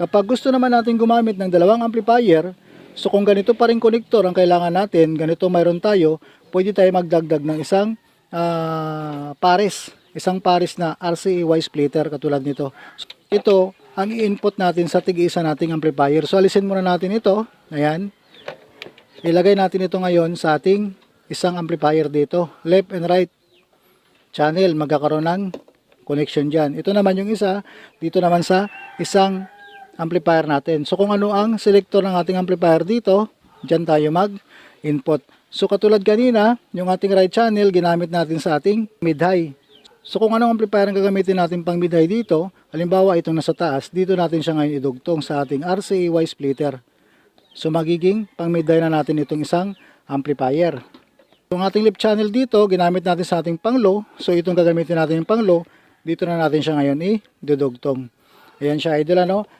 Kapag gusto naman natin gumamit ng dalawang amplifier, so kung ganito pa rin connector ang kailangan natin, ganito mayroon tayo, pwede tayo magdagdag ng isang ah, pares, isang pares na RCA Y splitter katulad nito. So, ito ang i-input natin sa tig-isa nating amplifier. So alisin muna natin ito. Ayan. Ilagay natin ito ngayon sa ating isang amplifier dito. Left and right channel magkakaroon ng connection dyan. Ito naman yung isa, dito naman sa isang amplifier natin. So kung ano ang selector ng ating amplifier dito, dyan tayo mag-input. So katulad kanina, yung ating right channel, ginamit natin sa ating mid-high. So kung anong amplifier ang gagamitin natin pang mid-high dito, halimbawa itong nasa taas, dito natin siya ngayon idugtong sa ating RCA-Y splitter. So magiging pang mid-high na natin itong isang amplifier. Yung ating left channel dito, ginamit natin sa ating pang low. So itong gagamitin natin yung pang low, dito na natin siya ngayon i-dudugtong. Ayan siya idol ano.